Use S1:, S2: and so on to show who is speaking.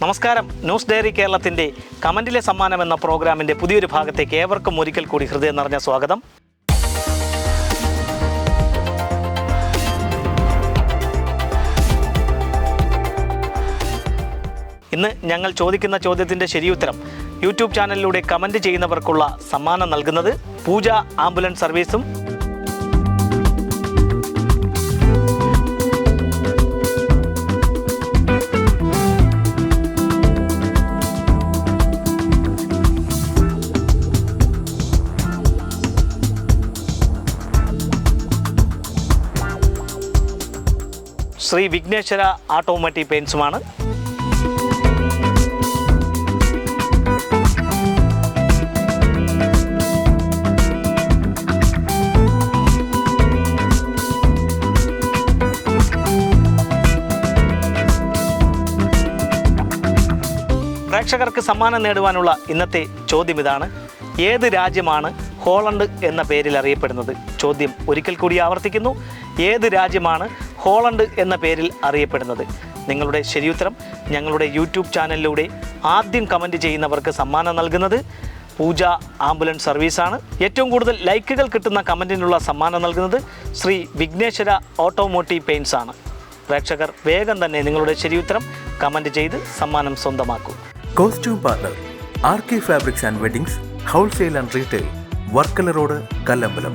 S1: നമസ്കാരം. News diary കേരളത്തിന്റെ കമന്റിലെ സമ്മാനം എന്ന പ്രോഗ്രാമിന്റെ പുതിയൊരു ഭാഗത്തേക്ക് ഏവർക്കും ഒരിക്കൽ കൂടി ഹൃദയം നിറഞ്ഞ സ്വാഗതം. ഇന്ന് ഞങ്ങൾ ചോദിക്കുന്ന ചോദ്യത്തിന്റെ ശരിയുത്തരം യൂട്യൂബ് ചാനലിലൂടെ കമന്റ് ചെയ്യുന്നവർക്കുള്ള സമ്മാനം നൽകുന്നത് പൂജ ആംബുലൻസ് സർവീസും ശ്രീ വിഘ്നേശ്വര ആട്ടോമാറ്റിക് പെയിൻസുമാണ് പ്രേക്ഷകർക്ക് സമ്മാനം നേടുവാനുള്ള ഇന്നത്തെ ചോദ്യം ഇതാണ്. ഏത് രാജ്യമാണ് ഹോളണ്ട് എന്ന പേരിൽ അറിയപ്പെടുന്നത്. ചോദ്യം ഒരിക്കൽ കൂടി ആവർത്തിക്കുന്നു. ഏത് രാജ്യമാണ് ഹോളണ്ട് എന്ന പേരിൽ അറിയപ്പെടുന്നത്? നിങ്ങളുടെ ശരിയുത്തരം ഞങ്ങളുടെ യൂട്യൂബ് ചാനലിലൂടെ ആദ്യം കമന്റ് ചെയ്യുന്നവർക്ക് സമ്മാനം നൽകുന്നത് പൂജ ആംബുലൻസ് സർവീസാണ്. ഏറ്റവും കൂടുതൽ ലൈക്കുകൾ കിട്ടുന്ന കമന്റിനുള്ള സമ്മാനം നൽകുന്നത് ശ്രീ വിഘ്നേശ്വര ഓട്ടോമോട്ടീവ് പെയിൻസ് ആണ്. പ്രേക്ഷകർ വേഗം തന്നെ നിങ്ങളുടെ ശരിയുത്തരം കമന്റ് ചെയ്ത് സമ്മാനം സ്വന്തമാക്കൂ.
S2: Costume parlour R K fabrics and weddings wholesale and retail Varkala road Kallambalam.